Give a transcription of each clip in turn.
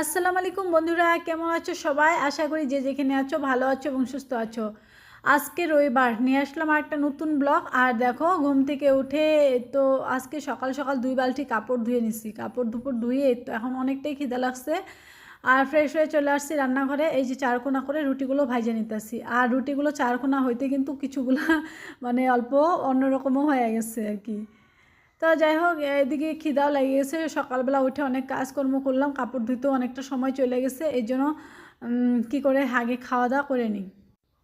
আসসালামু আলাইকুম বন্ধুরা, কেমন আছো সবাই? আশা করি যে যেখানে আছো ভালো আছো এবং সুস্থ আছো। আজকে রবিবার, নিয়ে আসলাম একটা নতুন ব্লগ। আর দেখো, ঘুম থেকে উঠে তো আজকে সকাল সকাল দুই বালতি কাপড় ধুয়ে নিছি। কাপড় দুপুর ধুয়ে তো এখন অনেকটাই খিদে লাগছে। আর ফ্রেশ হয়ে চলে আসছি রান্নাঘরে। এই যে চারকোনা করে রুটিগুলো ভাইজে নিতেছি। আর রুটিগুলো চারকোনা হইতে কিন্তু কিছুগুলা মানে অল্প অন্যরকমও হয়ে গেছে আর কি। তো যাই হোক, এদিকে খিদাও লেগে গেছে সকালবেলা উঠে অনেক কাজকর্ম করলাম, কাপড় ধুতেও অনেকটা সময় চলে গেছে। এই জন্য কী করে আগে খাওয়া দাওয়া করে নিই।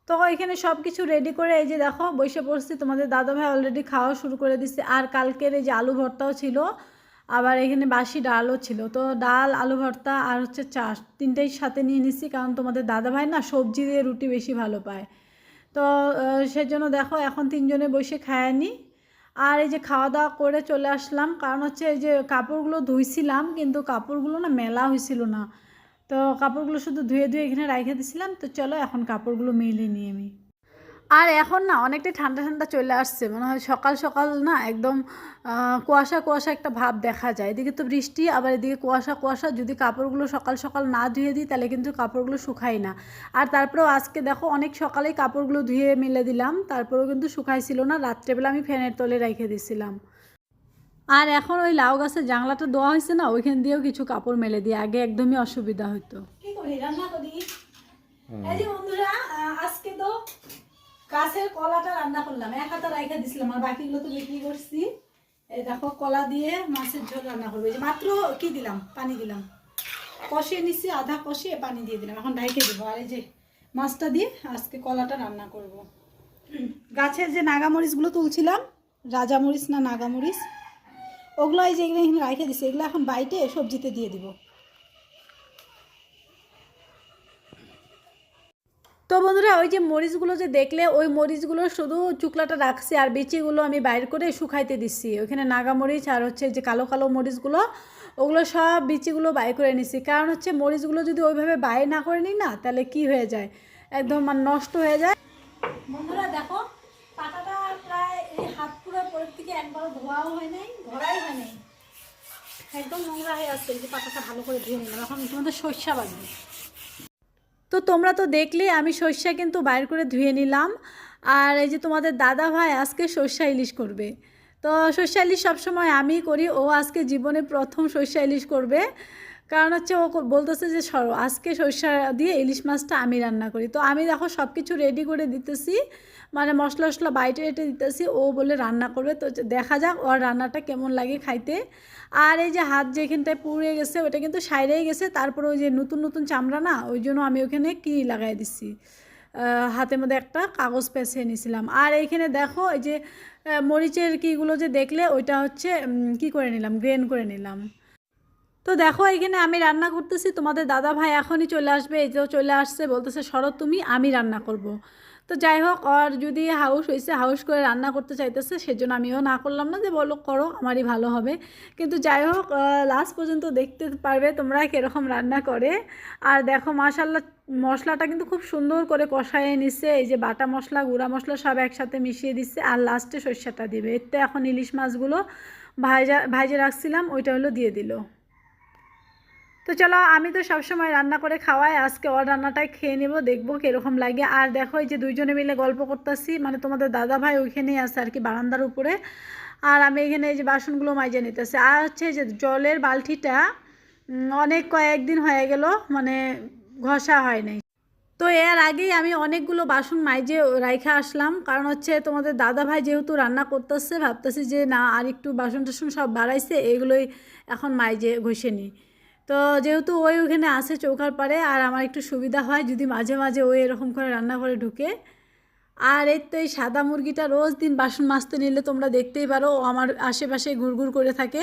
তো এখানে সব কিছু রেডি করে এই যে দেখো, বসে পড়ছি। তোমাদের দাদাভাই অলরেডি খাওয়া শুরু করে দিচ্ছে আর কালকের এই যে আলু ভর্তাও ছিল, আবার এখানে বাসি ডালও ছিল। তো ডাল, আলু ভর্তা আর হচ্ছে চাষ তিনটেই সাথে নিয়ে নিছি। কারণ তোমাদের দাদাভাই না সবজি দিয়ে রুটি বেশি ভালো পায়। তো সেজন্য দেখো, এখন তিনজনে বসে খায় নি। আর এই যে খাওয়া দাওয়া করে চলে আসলাম। কারণ হচ্ছে এই যে কাপড়গুলো ধুইছিলাম, কিন্তু কাপড়গুলো না মেলা হয়েছিল না। তো কাপড়গুলো শুধু ধুয়ে ধুয়ে এখানে রাখে দিছিলাম। তো চলো এখন কাপড়গুলো মেলে নিয়ে আমি। আর এখন না অনেকটাই ঠান্ডা ঠান্ডা চলে আসছে মনে হয় সকাল সকাল না একদম কুয়াশা কুয়াশা একটা ভাব দেখা যায়। এদিকে তো বৃষ্টি আবার এদিকে কুয়াশা কুয়াশা। যদি কাপড়গুলো সকাল সকাল না ধুয়ে দিই তাহলে কিন্তু কাপড়গুলো শুকায় না। আর তারপরেও আজকে দেখো অনেক সকালেই কাপড়গুলো ধুয়ে মেলে দিলাম তারপরেও কিন্তু শুকাইছিল না। রাত্রেবেলা আমি ফ্যানের তলে রেখে দিছিলাম। আর এখন ওই লাউ গাছের জানলাটা দেওয়া হয়েছে না ওইখান দিয়েও কিছু কাপড় মেলে দিয়ে আগে একদমই অসুবিধা হতো রান্না করি? বন্ধুরা আজকে তো গাছের কলাটা রান্না করলাম। এক হাতা রাইখা দিছিলাম, আর বাকিগুলো তো বিক্রি করছি। এই দেখো, কলা দিয়ে মাছের ঝোল রান্না করব। এই যে মাত্র কি দিলাম? পানি দিলাম। কষিয়ে নিছি, আধা কষিয়ে পানি দিয়ে দিলাম। এখন ঢাইকে দেবো। আর এই যে মাছটা দিয়ে আজকে কলাটা রান্না করব। গাছের যে নাগামরিচগুলো তুলছিলাম, রাজামরিচ না নাগামরিচ, ওগুলো এই যে এগুলো এখানে রাখে দিছি। এগুলো এখন বাইটে সবজিতে দিয়ে দিব। তো বন্ধুরা, ওই যে মরিচগুলো যে দেখলে, ওই মরিচগুলো শুধু চুকলাটা রাখছি আর বিচিগুলো আমি বাইর করে শুকাইতে দিচ্ছি। ওইখানে নাগা মরিচ আর হচ্ছে যে কালো কালো মরিচগুলো, ওগুলো সব বিচিগুলো বাইর করে নিছি। কারণ হচ্ছে মরিচগুলো যদি ওইভাবে বাইর না করে নিই না, তাহলে কি হয়ে যায়? একদম মানে নষ্ট হয়ে যায়। বন্ধুরা, দেখো পাটাটা প্রায় এই হাত পুরো পরের থেকে একবারও ধোয়াও হয় নাই ধরাই হয় নাই। একদম নোংরা হয়ে আসছে এই যে পাটাটা ভালো করে ধুয়ে নিলাম। এখন তোমাদের সর্ষা বাজবে তো তোমরা তো দেখলে আমি সর্ষা কিন্তু বাইর করে ধুয়ে নিলাম। আর এই যে তোমাদের দাদা ভাই আজকে সর্ষা ইলিশ করবে। তো সর্ষা ইলিশ সবসময় আমি করি, ও আজকে জীবনে প্রথম সর্ষা ইলিশ করবে। কারণ হচ্ছে ও বলতেছে যে সরো আজকে সর্ষা দিয়ে ইলিশ মাছটা আমি রান্না করি। তো আমি দেখো সব কিছু রেডি করে দিতেছি মানে মশলা টশলা বাইটে রেটে দিতেছি ও বলে রান্না করবে। তো দেখা যাক ওর রান্নাটা কেমন লাগে খাইতে। আর এই যে হাত যেখানটায় পুড়ে গেছে ওটা কিন্তু সাইডেই গেছে তারপরে ওই যে নতুন নতুন চামড়া না ওই জন্য আমি ওখানে কি লাগাই আহ, হাতের মধ্যে একটা কাগজ পেঁচিয়ে নিয়েছিলাম আর এইখানে দেখো এই যে মরিচের কিগুলো যে দেখলে ওইটা হচ্ছে কি করে নিলাম? গ্রেন করে নিলাম। তো দেখো, এখানে আমি রান্না করতেছি। তোমাদের দাদা ভাই এখনই চলে আসবে। এই যে চলে আসছে, বলতেছে, শরৎ, তুমি, আমি রান্না করব। তো যাই হোক আর যদি হাউস হয়েছে হাউস করে রান্না করতে চাইতেছে, সেজন্য আমিও না করলাম না যে, বলো, করো, আমারই ভালো হবে। কিন্তু যাই হোক লাস্ট পর্যন্ত দেখতে পারবে তোমরা কীরকম রান্না করে। আর দেখো মাশাল্লাহ মশলাটা কিন্তু খুব সুন্দর করে কষায় নিচ্ছে এই যে বাটা মশলা, গুঁড়া মশলা সব একসাথে মিশিয়ে দিচ্ছে আর লাস্টে সর্ষেটা দিবে। এতে এখন ইলিশ মাছগুলো ভাজা, ভাজে রাখছিলাম, ওইটা হলো দিয়ে দিল। তো চলো, আমি তো সবসময় রান্না করে খাওয়াই। আজকে ওর রান্নাটাই খেয়ে নেব, দেখব কীরকম লাগে। আর দেখো, এই যে দুইজনে মিলে গল্প করতেছি মানে তোমাদের দাদা ভাই ওইখানেই আছে আর কি বারান্দার উপরে। আর আমি এখানে এই যে বাসনগুলো মাইজে নিতেছি। আর হচ্ছে যে জলের বালতিটা অনেক কয়েকদিন হয়ে গেল মানে ঘষা হয় নাই তো এর আগেই আমি অনেকগুলো বাসন মাইজে রাইখা আসলাম। কারণ হচ্ছে তোমাদের দাদা ভাই যেহেতু রান্না করতেছে, ভাবতেছি যে না, আর একটু বাসন টাসন সব বাড়াইছে, এগুলোই এখন মাইজে ঘষে নিই। তো যেহেতু ওই ওখানে আসে চৌকার পারে আর আমার একটু সুবিধা হয় যদি মাঝে মাঝে ওই এরকম করে রান্না করে ঢুকে। আর এই তো এই সাদা মুরগিটা রোজ দিন বাসন মাজতে নিলে তোমরা দেখতেই পারো আমার আশেপাশে ঘুরঘুর করে থাকে।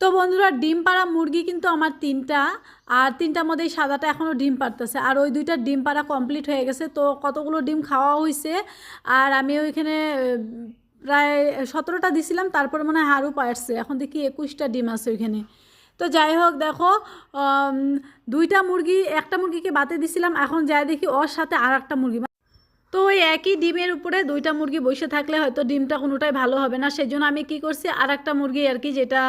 তো বন্ধুরা, ডিম পাড়া মুরগি কিন্তু আমার তিনটা, আর তিনটার মধ্যে সাদাটা এখনও ডিম পারতেছে আর ওই দুইটা ডিম পাড়া কমপ্লিট হয়ে গেছে, তো কতগুলো ডিম খাওয়া হয়েছে আর আমি ওইখানে, প্রায় সতেরোটা দিছিলাম, তারপরে মনে হয় আরও পারছে এখন দেখি একুশটা ডিম আছে ওইখানে। তো যাই হোক দেখো দুইটা মুরগি, একটা মুরগিকে বাতে দিছিলাম, এখন যাই দেখি ওর সাথে আর একটা মুরগি তো ওই একই ডিমের উপরে দুইটা মুরগি বসে থাকলে হয়তো ডিমটা কোনোটাই ভালো হবে না। সেই জন্য আমি কি করছি আর একটা মুরগি আর কি, যেটা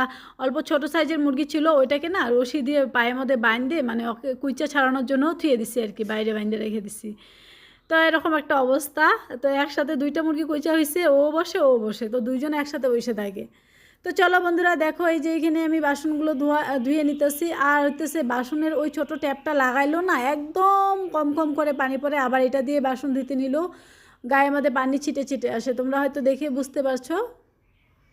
অল্প ছোট সাইজের মুরগি ছিল, ওইটাকে না রশি দিয়ে পায়ের মধ্যে বাইন্দে মানে ওকে কুইচা ছাড়ানোর জন্য থুয়ে দিছি আর কি, বাইরে বাইন্দে রেখে দিছি। তো এরকম একটা অবস্থা। তো একসাথে দুইটা মুরগি কুইচা হয়েছে ও বসে ও বসে, তো দুইজন একসাথে বসে থাকে। তো চলো বন্ধুরা, দেখো এই যে এখানে আমি বাসনগুলো ধোয়া ধুয়ে নিতেছি। আর হইতেছে বাসনের ওই ছোট ট্যাপটা লাগাইলো না, একদম কম কম করে পানি পরে আবার এটা দিয়ে বাসন ধুতে নিল। গায়ে মধ্যে পানি ছিটে ছিটে আসে, তোমরা হয়তো দেখে বুঝতে পারছ।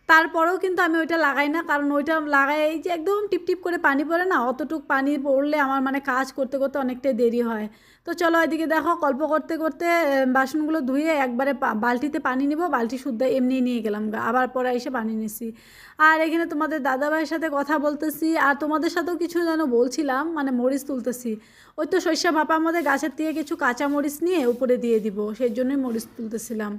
তারপরেও কিন্তু আমি ওইটা লাগাই না। কারণ ওইটা লাগাই, এই যে একদম টিপ টিপ করে পানি পড়ে না, অতটুক পানি পড়লে আমার মানে কাজ করতে করতে অনেকটাই দেরি হয়। তো চলো এদিকে দেখো, গল্প করতে করতে বাসনগুলো ধুয়ে একবারে বালতিতে পানি নিব, বালতি শুদ্ধ এমনি নিয়ে গেলাম আবার পরে এসে পানি নিছি। আর এখানে তোমাদের দাদাভাইয়ের সাথে কথা বলতেছি, আর তোমাদের সাথেও কিছু যেন বলছিলাম মানে মরিচ তুলতেছি। ওই তো শস্য ভাপা আমাদের গাছের থেকে কিছু কাঁচা মরিচ নিয়ে উপরে দিয়ে দিব, সেই জন্যই মরিচ তুলতেছিলাম।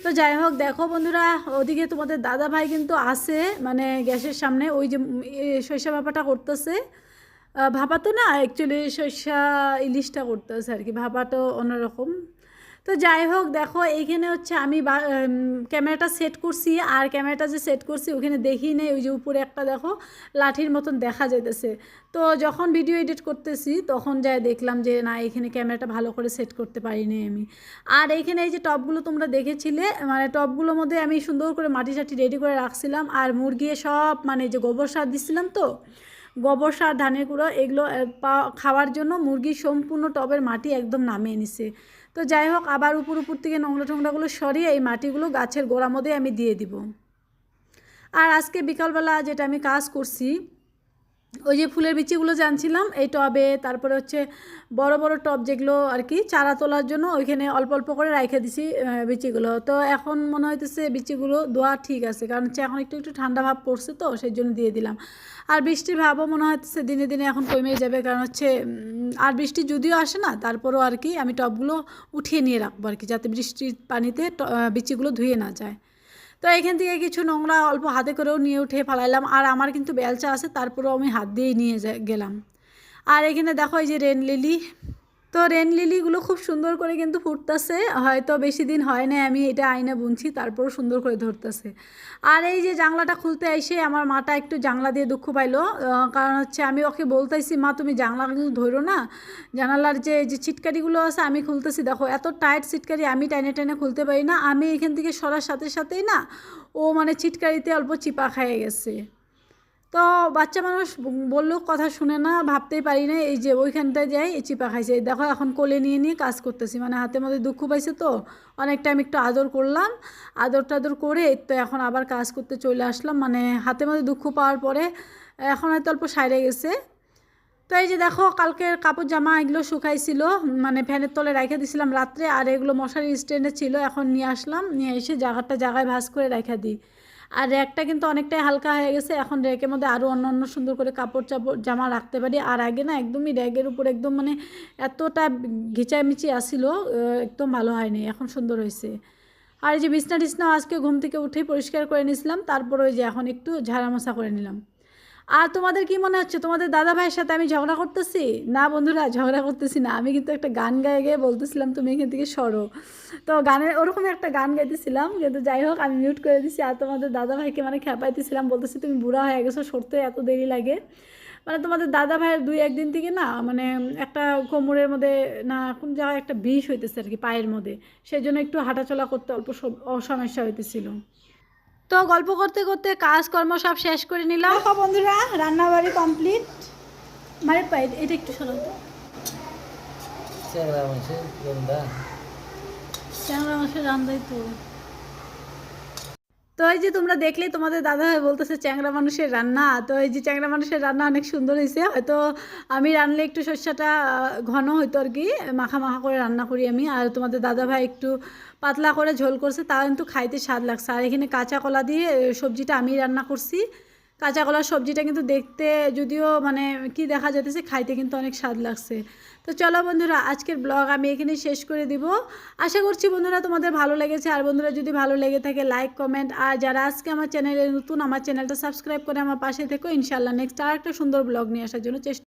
তো যাই হোক, দেখো বন্ধুরা, ওদিকে তোমাদের দাদা ভাই কিন্তু আসে মানে গ্যাসের সামনে, ওই যে সরিষা ভাপাটা করতেছে। ভাপা তো না অ্যাকচুয়ালি সরিষা ইলিশটা করতেছে আর কি, ভাপা তো অন্যরকম। তো যাই হোক, দেখো এইখানে হচ্ছে আমি ক্যামেরাটা সেট করছি, আর ক্যামেরাটা যে সেট করছি ওখানে দেখি নেই, ওই যে উপরে একটা, দেখো, লাঠির মতন দেখা যাইতেছে। তো যখন ভিডিও এডিট করতেছি, তখন যাই দেখলাম যে না, এখানে ক্যামেরাটা ভালো করে সেট করতে পারিনি আমি। আর এইখানে এই যে টপগুলো তোমরা দেখেছিলে মানে টপগুলোর মধ্যে আমি সুন্দর করে মাটি সাটি রেডি করে রাখছিলাম, আর মুরগিয়ে সব মানে যে গোবর সার দিচ্ছিলাম তো, গোবর সার, ধানের গুঁড়ো, এগুলো খাওয়ার জন্য মুরগির সম্পূর্ণ টবের মাটি একদম নামিয়ে নিছে। তো যাই হোক, আবার উপর উপর থেকে নোংরা টোংরাগুলো সরিয়ে এই মাটিগুলো গাছের গোড়া মধ্যে আমি দিয়ে দিব। আর আজকে বিকালবেলা যেটা আমি কাজ করছি ওই যে ফুলের বিচিগুলো জানছিলাম এই টবে, তারপরে হচ্ছে বড় বড় টব যেগুলো আর কি, চারা তোলার জন্য ওইখানে অল্প অল্প করে রাইখে দিছি বিচিগুলো। তো এখন মনে হইতেছে বিচিগুলো দোয়া ঠিক আছে, কারণ হচ্ছে এখন একটু একটু ঠান্ডা ভাব পড়ছে তো সেই জন্য দিয়ে দিলাম। আর বৃষ্টির ভাবও মনে হচ্ছে দিনে দিনে এখন কমে যাবে, কারণ হচ্ছে আর বৃষ্টি যদিও আসে না, তারপরও আর কি আমি টবগুলো উঠিয়ে নিয়ে রাখব আর কি, যাতে বৃষ্টির পানিতে বিচিগুলো ধুয়ে না যায়। তো এখান থেকে কিছু নোংরা অল্প হাতে করেও নিয়ে উঠে ফেলাইলাম। আর আমার কিন্তু বেলচা আছে, তারপরেও আমি হাত দিয়েই নিয়ে গেলাম। আর এখানে দেখো এই যে রেন লিলি তো রেন লিলিগুলো খুব সুন্দর করে কিন্তু ফুটতেছে। হয়তো বেশি দিন হয় না আমি এটা আইনা বুনছি, তারপরও সুন্দর করে ধরতেছে। আর এই যে জানলাটা খুলতে এসে আমার মাটা একটু জানলা দিয়ে দুঃখ পাইলো কারণ হচ্ছে আমি ওকে বলতেছি মা, তুমি কিন্তু ধরো না। জানালার যে যে ছিটকারিগুলো আছে, আমি খুলতেছি। দেখো, এত টাইট ছিটকারি আমি টাইনে টাইনে খুলতে পারি না। আমি এখান থেকে সরার সাথে সাথেই না, ও মানে ছিটকারিতে অল্প চিপা খেয়ে গেছে। তো বাচ্চা মানুষ বললেও কথা শুনে না, ভাবতেই পারি না এই যে ওইখানটায় যাই, এই চিপা খাইছে। দেখো এখন কোলে নিয়ে নিয়ে কাজ করতেছি মানে হাতের মধ্যে দুঃখ পাইছে তো অনেক টাইম একটু আদর করলাম। আদর টাদর করে তো এখন আবার কাজ করতে চলে আসলাম মানে হাতের মধ্যে দুঃখ পাওয়ার পরে, এখন হয়তো অল্প সাইরে গেছে। তো এই যে দেখো কালকের কাপড় জামা এগুলো শুকাইছিল মানে ফ্যানের তলে রেখে দিছিলাম রাত্রে, আর এগুলো মশারি স্ট্যান্ডে ছিল, এখন নিয়ে আসলাম, নিয়ে এসে জায়গাটা জায়গায় ভাঁজ করে রেখে দিই। আর র্যাকটা কিন্তু অনেকটাই হালকা হয়ে গেছে। এখন র্যাকের মধ্যে আরও অন্য অন্য সুন্দর করে কাপড় চাপড় জামা রাখতে পারি। আর আগে না একদমই র্যাকের উপর একদম মানে এতটা ঘিচামিচি আসিল একদম ভালো হয়নি। এখন সুন্দর হয়েছে। আর এই যে বিছনা টিছনাও আজকে ঘুম থেকে উঠেই পরিষ্কার করে নিয়েছিলাম তারপর ওই যে এখন একটু ঝাড়ামশা করে নিলাম। আর তোমাদের কি মনে হচ্ছে? তোমাদের দাদা ভাইয়ের সাথে আমি ঝগড়া করতেছি? না বন্ধুরা, ঝগড়া করতেছি না। আমি কিন্তু একটা গান গায়ে গিয়ে বলতেছিলাম, তুমি এখান থেকে সরো। তো গানের ওরকম একটা গান গাইতেছিলাম। কিন্তু যাই হোক, আমি মিউট করে দিছি। আর তোমাদের দাদা ভাইকে মানে খেপাইতেছিলাম, বলতেছি, তুমি বুড়া হয়ে গেছো, সরতে এত দেরি লাগে? মানে তোমাদের দাদা ভাইয়ের দুই একদিন থেকে না মানে একটা কোমরের মধ্যে না কোন জায়গায় একটা বিষ হইতেছে আর কি, পায়ের মধ্যে। সেই জন্য একটু হাঁটাচলা করতে অল্প সমস্যা হইতেছিল। তো গল্প করতে করতে কাজকর্ম সব শেষ করে নিলাম। বন্ধুরা রান্নাবাড়ি কমপ্লিট মানে পাই এটা একটু মাছের গন্ধা চ্যাংড়া মাছের রান্দাই তো। তো এই যে তোমরা দেখলে, তোমাদের দাদা ভাই বলতেছে চ্যাংরা মানুষের রান্না। তো এই যে চ্যাংরা মানুষের রান্না অনেক সুন্দর হয়েছে হয়তো আমি রানলে একটু শস্যটা ঘন হইতো আর কি, মাখা মাখা করে রান্না করি আমি। আর তোমাদের দাদা ভাই একটু পাতলা করে ঝোল করছে তা কিন্তু খাইতে স্বাদ লাগছে। আর এখানে কাঁচা কলা দিয়ে সবজিটা আমি রান্না করছি। কাঁচা কলার সবজিটা কিন্তু দেখতে যদিও মানে কি দেখা যেতেছে খাইতে কিন্তু অনেক স্বাদ লাগছে। তো চলো বন্ধুরা, আজকের ব্লগ আমি এখানে শেষ করে দিব। আশা করছি বন্ধুরা তোমাদের ভালো লেগেছে। আর বন্ধুরা যদি ভালো লেগে থাকে লাইক কমেন্ট আর যারা আজকে আমার চ্যানেলে নতুন, আমার চ্যানেলটা সাবস্ক্রাইব করে আমার পাশে থেকো। ইনশাল্লাহ নেক্সট আর একটা সুন্দর ব্লগ নিয়ে আসার জন্য চেষ্টা